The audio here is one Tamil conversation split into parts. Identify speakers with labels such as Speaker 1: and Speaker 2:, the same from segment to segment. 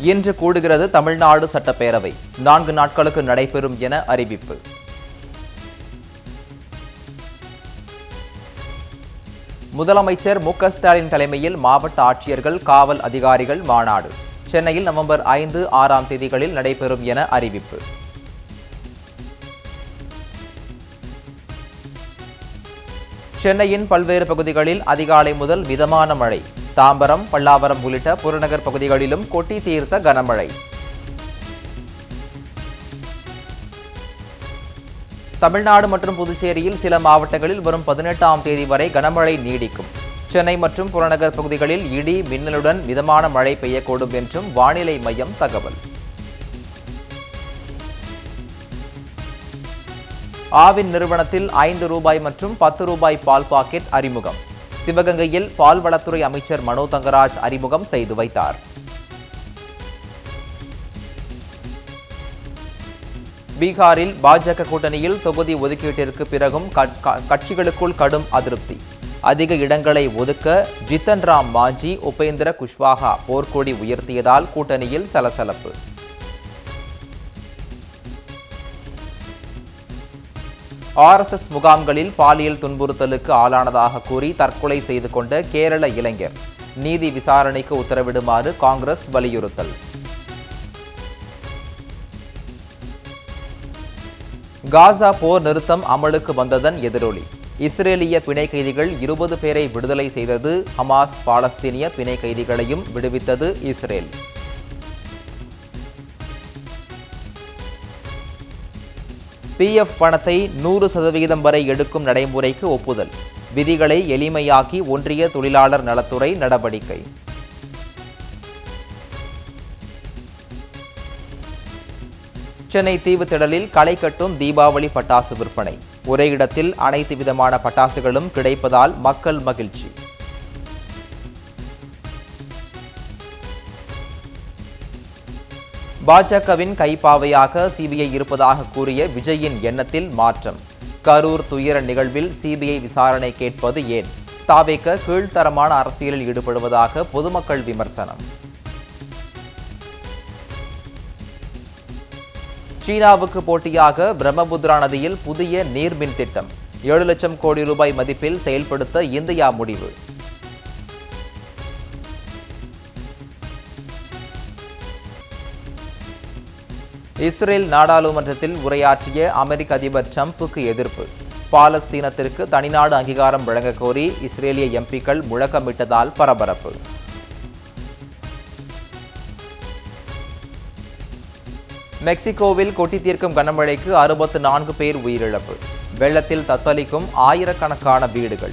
Speaker 1: இன்று கூடுகிறது தமிழ்நாடு சட்டப்பேரவை. நான்கு நாட்களுக்கு நடைபெறும் என அறிவிப்பு. முதலமைச்சர் மு ஸ்டாலின் தலைமையில் மாவட்ட ஆட்சியர்கள் காவல் அதிகாரிகள் மாநாடு. சென்னையில் நவம்பர் ஐந்து ஆறாம் தேதிகளில் நடைபெறும் என அறிவிப்பு. சென்னையின் பல்வேறு பகுதிகளில் அதிகாலை முதல் மிதமான மழை. தாம்பரம் பல்லாவரம் உள்ளிட்ட புறநகர் பகுதிகளிலும் கொட்டி தீர்த்த கனமழை. தமிழ்நாடு மற்றும் புதுச்சேரியில் சில மாவட்டங்களில் வரும் பதினெட்டாம் தேதி வரை கனமழை நீடிக்கும். சென்னை மற்றும் புறநகர் பகுதிகளில் இடி மின்னலுடன் மிதமான மழை பெய்யக்கூடும் என்றும் வானிலை மையம் தகவல். ஆவின் நிறுவனத்தில் ஐந்து ரூபாய் மற்றும் பத்து ரூபாய் பால் பாக்கெட் அறிமுகம். சிவகங்கையில் பால்வளத்துறை அமைச்சர் மனோ தங்கராஜ் அறிமுகம் செய்து வைத்தார். பீகாரில் பாஜக கூட்டணியில் தொகுதி ஒதுக்கீட்டிற்கு பிறகும் கட்சிகளுக்குள் கடும் அதிருப்தி. அதிக இடங்களை ஒதுக்க ஜித்தன் ராம் மாஞ்சி உபேந்திர குஷ்வாகா போர்க்கொடி உயர்த்தியதால் கூட்டணியில் சலசலப்பு. ஆர்எஸ்எஸ் முகாம்களில் பாலியல் துன்புறுத்தலுக்கு ஆளானதாக கூறி தற்கொலை செய்து கொண்ட கேரள இளைஞர். நீதி விசாரணைக்கு உத்தரவிடுமாறு காங்கிரஸ் வலியுறுத்தல். காசா போர் நிறுத்தம் அமலுக்கு வந்ததன் எதிரொலி. இஸ்ரேலிய பிணை கைதிகள் இருபது பேரை விடுதலை செய்தது ஹமாஸ் பாலஸ்தீனிய பிணை கைதிகளையும் விடுவித்தது இஸ்ரேல். பிஎஃப் பணத்தை நூறு சதவிகிதம் வரை எடுக்கும் நடைமுறைக்கு ஒப்புதல். விதிகளை எளிமையாக்கி ஒன்றிய தொழிலாளர் நலத்துறை நடவடிக்கை. சென்னை தீவுத்திடலில் களை கட்டும் தீபாவளி பட்டாசு விற்பனை. ஒரே இடத்தில் அனைத்து விதமான பட்டாசுகளும் கிடைப்பதால் மக்கள் மகிழ்ச்சி. பாஜகவின் கைப்பாவையாக சிபிஐ இருப்பதாக கூறிய விஜயின் எண்ணத்தில் மாற்றம். கரூர் துயர நிகழ்வில் சிபிஐ விசாரணை கேட்பது ஏன்? தாவேக்க கீழ்த்தரமான அரசியலில் ஈடுபடுவதாக பொதுமக்கள் விமர்சனம். சீனாவுக்கு போட்டியாக பிரம்மபுத்ரா நதியில் புதிய நீர்மின் திட்டம். ஏழு லட்சம் கோடி ரூபாய் மதிப்பில் செயல்படுத்த இந்தியா முடிவு. இஸ்ரேல் நாடாளுமன்றத்தில் உரையாற்றிய அமெரிக்க அதிபர் ட்ரம்புக்கு எதிர்ப்பு. பாலஸ்தீனத்திற்கு தனிநாடு அங்கீகாரம் வழங்கக் கோரி இஸ்ரேலிய எம்பிக்கள் முழக்கமிட்டதால் பரபரப்பு. மெக்சிகோவில் கொட்டி தீர்க்கும் கனமழைக்கு அறுபத்து நான்கு பேர் உயிரிழப்பு. வெள்ளத்தில் தத்தளிக்கும் ஆயிரக்கணக்கான வீடுகள்.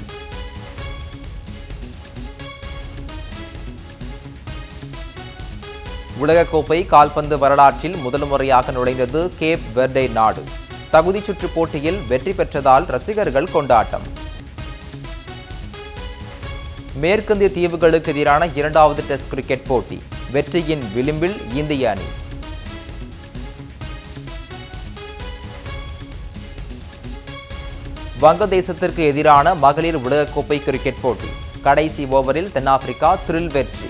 Speaker 1: உலகக்கோப்பை கால்பந்து வரலாற்றில் முதல் முறையாக நுழைந்தது கேப் வெர்டே நாடு. தகுதிச் சுற்று போட்டியில் வெற்றி பெற்றதால் ரசிகர்கள் கொண்டாட்டம். மேற்கிந்திய தீவுகளுக்கு எதிரான இரண்டாவது டெஸ்ட் கிரிக்கெட் போட்டி வெற்றியின் விளிம்பில் இந்திய அணி. வங்கதேசத்திற்கு எதிரான மகளிர் உலகக்கோப்பை கிரிக்கெட் போட்டி கடைசி ஓவரில் தென்னாப்பிரிக்கா த்ரில் வெற்றி.